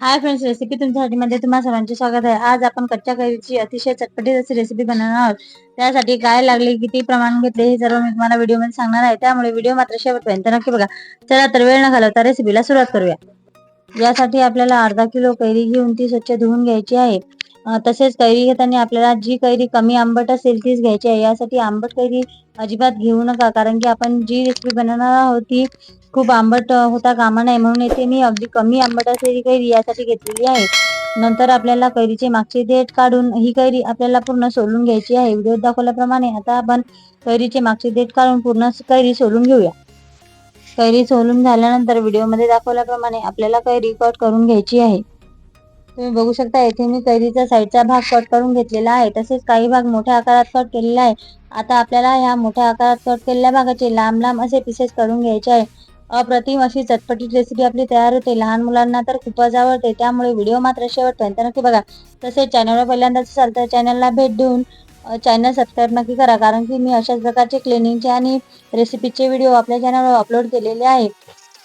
Hi friends recipe तुमच्यासाठी मध्ये तुम्हा सर्वांचे स्वागत आहे. आज आपण कच्च्या कैरीची अतिशय चटपटीत अशी रेसिपी बनवणार आहोत. त्यासाठी काय लागले किती प्रमाण घेतले हे सर्व मी तुम्हाला व्हिडिओमध्ये सांगणार आहे. त्यामुळे व्हिडिओ मात्र शेवटपर्यंत नक्की बघा. चला तर वेळ न घालवता रेसिपीला सुरुवात करूया. यासाठी आपल्याला अर्धा किलो कैरी घेऊन ती स्वच्छ धुवून घ्यायची आहे. तसेच कैरी घेताना आपल्याला जी कैरी कमी आंबट असेल तीच घ्यायची आहे. यासाठी आंबट कैरी अजिबात घेऊ नका कारण की आपण जी रेसिपी बनवणार आहोत ती खूप आंबट होता कामा नये म्हणून येथे मी अगदी कमी आंबट असलेली कैरी यासाठी घेतलेली आहे. नंतर आपल्याला कैरीचे मागचे देठ काढून ही कैरी आपल्याला पूर्ण सोलून घ्यायची आहे. व्हिडिओ दाखवल्याप्रमाणे आता आपण कैरीचे मागचे देठ काढून पूर्ण कैरी सोलून घेऊया. कैरी सोलून झाल्यानंतर व्हिडिओमध्ये दाखवल्याप्रमाणे आपल्याला कैरी कट करून घ्यायची आहे. तुम्ही बघू शकता येथे मी कैरीचा साईडचा भाग कट करून घेतलेला आहे. तसेच काही भाग मोठ्या आकारात कट केलेला आहे. आता आपल्याला ह्या मोठ्या आकारात कट केलेल्या भागाचे लांब लांब असे पीसेस करून घ्यायचे आहे. अप्रतिम अशी चटपटीत रेसिपी आपली तयार होते. लहान मुलांना तर खूपच आवडते. त्यामुळे व्हिडिओ मात्र शेवटपर्यंत नक्की बघा. तसेच चॅनलवर पहिल्यांदाच असाल तर चॅनलला भेट देऊन चॅनल सबस्क्राईब नक्की करा. कारण की मी अशाच प्रकारचे क्लिनिंगचे आणि रेसिपीचे व्हिडिओ आपल्या चॅनलवर अपलोड केलेले आहे.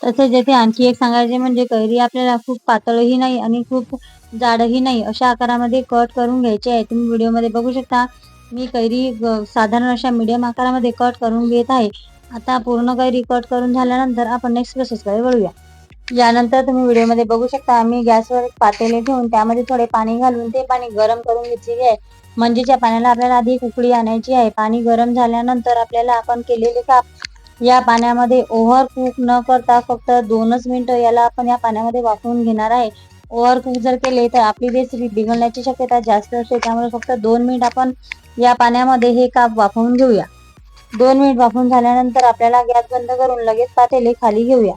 तसेच येथे आणखी एक सांगायचे म्हणजे कैरी आपल्याला खूप पातळही नाही आणि खूप जाडही नाही अशा आकारामध्ये कट करून घ्यायचे आहे. तुम्ही व्हिडिओमध्ये बघू शकता. मी कैरी साधारण अशा मीडियम आकारामध्ये कट करून घेत आहे. आता पूर्ण काही रिकॉर्ड करून झाल्यानंतर आपण नेक्स्ट प्रोसेसकडे वळूया. यानंतर तुम्ही व्हिडिओमध्ये बघू शकता आम्ही गॅसवर एक पातेले ठेवून त्यामध्ये थोडे पाणी घालून ते पाणी गरम करून घेतलेले आहे. म्हणजे ज्या पाण्याला आपल्याला आधी उकळी आणायची आहे. पाणी गरम झाल्यानंतर आपल्याला आपण केलेले काप या पाण्यामध्ये ओव्हर कुक न करता फक्त दोनच मिनिटं याला आपण या पाण्यामध्ये वाफवून घेणार आहे. ओव्हर कुक जर केले तर आपली रेसिपी बिघडण्याची शक्यता जास्त असते. त्यामुळे फक्त दोन मिनिट आपण या पाण्यामध्ये हे काप वाफवून घेऊया. दोन मिनिट वाफून झाल्यानंतर आपल्याला गॅस बंद करून लगेच पातेले खाली घेऊया.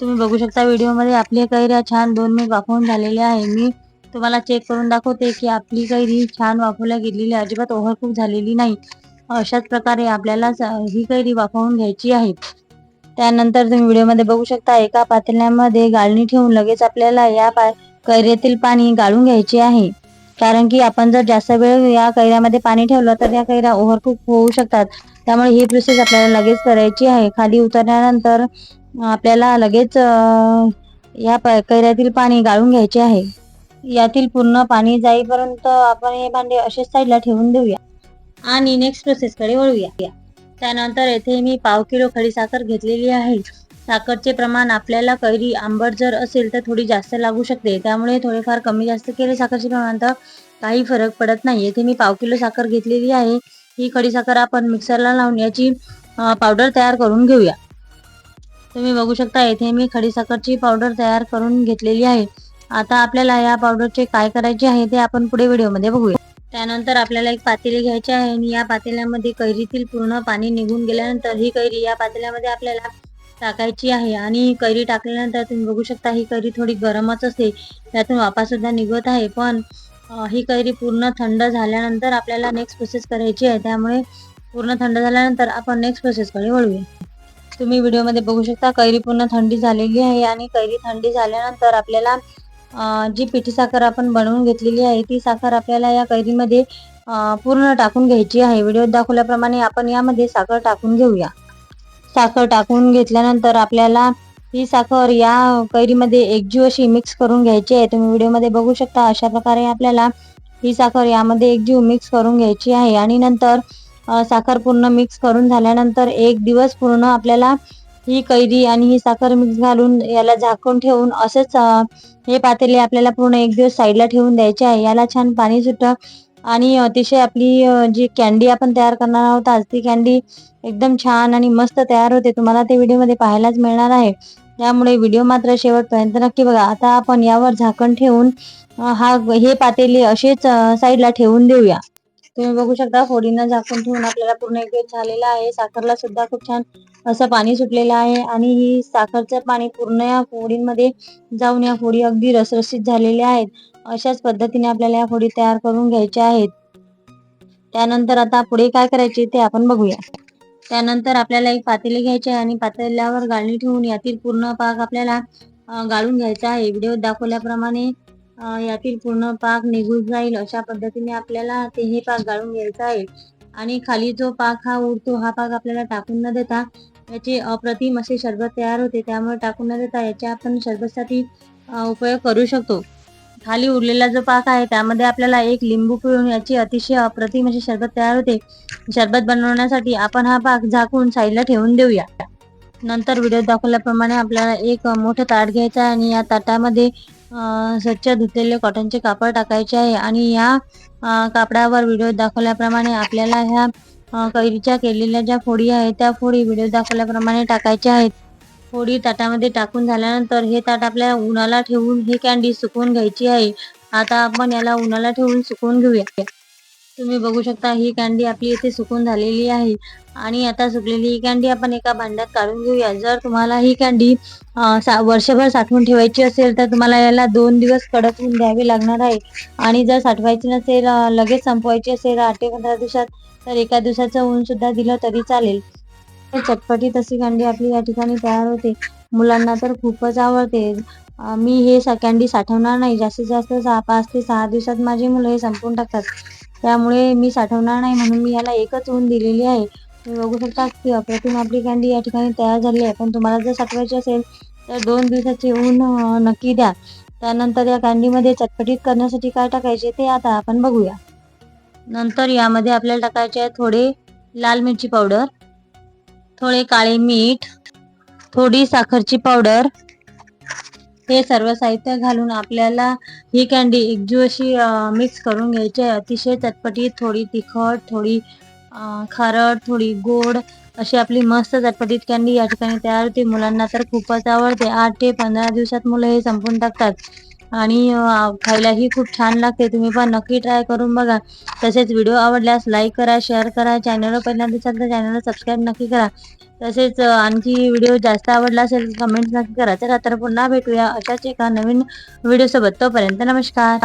तुम्ही बघू शकता व्हिडिओमध्ये आपली कैऱ्या छान दोन मिनिट वाफवून झालेली आहे. मी तुम्हाला चेक करून दाखवते की आपली कैरी छान वाफवल्या गेलेली अजिबात ओव्हरकूक झालेली नाही. अशाच प्रकारे आपल्याला ही कैरी वाफवून घ्यायची आहे. त्यानंतर तुम्ही व्हिडिओमध्ये बघू शकता एका पातेल्यामध्ये गाळणी ठेवून लगेच आपल्याला या पा कैऱ्यातील पाणी गाळून घ्यायचे आहे. कारण की आपण जर जास्त वेळ या कैऱ्यामध्ये पाणी ठेवलं तर या कैऱ्या ओव्हरकूक होऊ शकतात. त्यामुळे ही प्रोसेस आपल्याला लगेच करायची आहे. खाली उतरल्यानंतर आपल्याला लगेच या कैऱ्यातील पाणी गाळून घ्यायचे आहे. यातील पूर्ण पाणी जाईपर्यंत आपण हे भांडे असेच साईडला ठेवून देऊया आणि नेक्स्ट प्रोसेसकडे वळूया. त्यानंतर येथे मी पाव किलो खडीसाखर घेतलेली आहे. साखरचे प्रमाण आपल्याला कैरी आंबट जर असेल तर थोडी जास्त लागू शकते. त्यामुळे थोडेफार कमी जास्त केले साखरचे प्रमाण तर काही फरक पडत नाही. येथे मी पाव किलो साखर घेतलेली आहे. ही खडीसाखर आपण मिक्सरला लावून याची पावडर तयार करून घेऊया. तुम्ही बघू शकता येथे मी खडीसाखरची पावडर तयार करून घेतलेली आहे. आता आपल्याला या पावडरचे काय करायचे आहे ते आपण पुढे व्हिडिओमध्ये बघूया. त्यानंतर आपल्याला एक पातेली घ्यायची आहे आणि या पातेल्यामध्ये कैरीतील पूर्ण पाणी निघून गेल्यानंतर ही कैरी या पातेल्यामध्ये आपल्याला टाकायची आहे. आणि कैरी टाकल्यानंतर तुम्ही बघू शकता ही कैरी थोडी गरमच असते. त्यातून वापा सुद्धा निघत आहे. पण ही कैरी पूर्ण थंड झाल्यानंतर आपल्याला नेक्स्ट प्रोसेस करायची आहे. त्यामुळे पूर्ण थंड झाल्यानंतर आपण नेक्स्ट प्रोसेसकडे वळूया. तुम्ही व्हिडिओमध्ये बघू शकता कैरी पूर्ण थंडी झालेली आहे आणि कैरी थंडी झाल्यानंतर आपल्याला जी पिठी साखर आपण बनवून घेतलेली आहे ती साखर आपल्याला या कैरीमध्ये पूर्ण टाकून घ्यायची आहे. व्हिडिओत दाखवल्याप्रमाणे आपण यामध्ये साखर टाकून घेऊया. साखर टाकून घेतल्यानंतर आपल्याला ही साखर या कैरीमध्ये एकजीव अशी मिक्स करून घ्यायची आहे. तुम्ही व्हिडिओमध्ये बघू शकता अशा प्रकारे आपल्याला ही साखर यामध्ये एकजीव मिक्स करून घ्यायची आहे. आणि नंतर साखर पूर्ण मिक्स करून झाल्यानंतर एक दिवस पूर्ण आपल्याला ही कैरी आणि ही साखर मिक्स घालून याला झाकून ठेवून असंच हे पातेले आपल्याला पूर्ण एक दिवस साईडला ठेवून द्यायचे आहे. याला छान पाणी सुद्धा आणि अतिशय आपली जी कॅन्डी आपण तयार करणार आहोत आज ती कॅन्डी एकदम छान आणि मस्त तयार होते. तुम्हाला ते व्हिडिओमध्ये पाहायलाच मिळणार आहे. त्यामुळे व्हिडिओ मात्र शेवटपर्यंत नक्की बघा. आता आपण यावर झाकण ठेवून हा हे पातेले असेच साईडला ठेवून देऊया. तुम्ही बघू शकता फोडीनं झाकून ठेवून आपल्याला पूर्ण एक झालेला आहे. साखरला सुद्धा खूप छान असं पाणी सुटलेलं आहे आणि ही साखरचं पाणी पूर्ण या फोडींमध्ये जाऊन या फोडी अगदी रसरशीत झालेल्या आहेत. अशाच पद्धतीने आपल्याला या फोडी तयार करून घ्यायच्या आहेत. त्यानंतर आता पुढे काय करायचे ते आपण बघूया. त्यानंतर आपल्याला एक पातेले घ्यायचे आहे आणि पातेल्यावर गाळणी ठेवून यातील पूर्ण पाक आपल्याला गाळून घ्यायचा आहे. व्हिडिओ दाखवल्याप्रमाणे यातील पूर्ण पाक निघून जाईल अशा पद्धतीने आपल्याला ते हे पाक गाळून घ्यायचा आहे. आणि खाली जो पाक हा उरतो हा पाक आपल्याला टाकून न देता याचे अप्रतिम असे शरबत तयार होते. त्यामुळे टाकून न देता याच्या आपण शरबतसाठी उपयोग करू शकतो. खाली उरलेला जो पाक आहे त्यामध्ये आपल्याला एक लिंबू पिळून याची अतिशय अप्रतिम अशी शरबत तयार होते. शरबत बनवण्यासाठी आपण हा पाक झाकून साईडला ठेवून देऊया. नंतर व्हिडिओ दाखवल्याप्रमाणे आपल्याला एक मोठं ताट घ्यायचं आहे आणि या ताटामध्ये स्वच्छ धुतलेले कॉटनचे कापड टाकायचे आहे आणि या कापडावर व्हिडिओ दाखवल्याप्रमाणे आपल्याला ह्या कैरीच्या केलेल्या ज्या फोडी आहेत त्या फोडी व्हिडिओ दाखवल्याप्रमाणे टाकायच्या आहेत. फोडी ताटामध्ये टाकून झाल्यानंतर हे ताट आपल्या उन्हाला ठेवून ही कॅन्डी सुकवून घ्यायची आहे. आता आपण याला उन्हाला ठेवून सुकवून घेऊया. तुम्ही बघू शकता ही कॅन्डी आपली इथे सुकून झालेली आहे. आणि आता सुकलेली ही कॅन्डी आपण एका भांड्यात काढून घेऊया. जर तुम्हाला ही कॅन्डी सा वर्षभर साठवून ठेवायची असेल तर तुम्हाला याला दोन दिवस कडक ऊन द्यावे लागणार आहे. आणि जर साठवायची नसेल लगेच संपवायची असेल आठ ते पंधरा दिवसात तर एका दिवसाचं ऊन सुद्धा दिलं तरी चालेल. चटपटीत अशी कँडी आपली या ठिकाणी तयार होते. मुलांना तर खूपच आवडते. मी हे सा कँडी साठवणार नाही. जास्तीत जास्त सहा पाच ते सहा दिवसात माझी मुलं हे संपून टाकतात. त्यामुळे मी साठवणार नाही म्हणून मी याला एकच ऊन दिलेली आहे. तुम्ही बघू शकता की अप्रतिम आपली कँडी या ठिकाणी तयार झाली आहे. पण तुम्हाला जर साठवायची असेल तर दोन दिवसाचे ऊन नक्की द्या. त्यानंतर या कँडीमध्ये चटपटीत करण्यासाठी काय टाकायचे ते आता आपण बघूया. नंतर यामध्ये आपल्याला टाकायचे आहे थोडे लाल मिरची पावडर. थोडे काळे मीठ थोडी साखरची पावडर. हे सर्व साहित्य घालून आपल्याला ही कँडी एकजू अशी मिक्स करून घ्यायची आहे. अतिशय चटपटीत थोडी तिखट थोडी खारट थोडी गोड अशी आपली मस्त चटपटीत कँडी या ठिकाणी तयार होते. मुलांना तर खूपच आवडते. आठ ते पंधरा दिवसात मुलं हे संपून टाकतात. आणि खायलाही खूप छान लागते. तुम्ही पण नक्की ट्राय करून बघा. तसेच व्हिडिओ आवडल्यास लाईक करा शेअर करा. चॅनलवर पहिल्यांदा दिसाल तर चॅनलला सबस्क्राईब नक्की करा. तसेच आणखी व्हिडिओ जास्त आवडला असेल कमेंट नक्की करा. चला तर पुन्हा भेटूया अशाच एका नवीन व्हिडिओसोबत तोपर्यंत नमस्कार.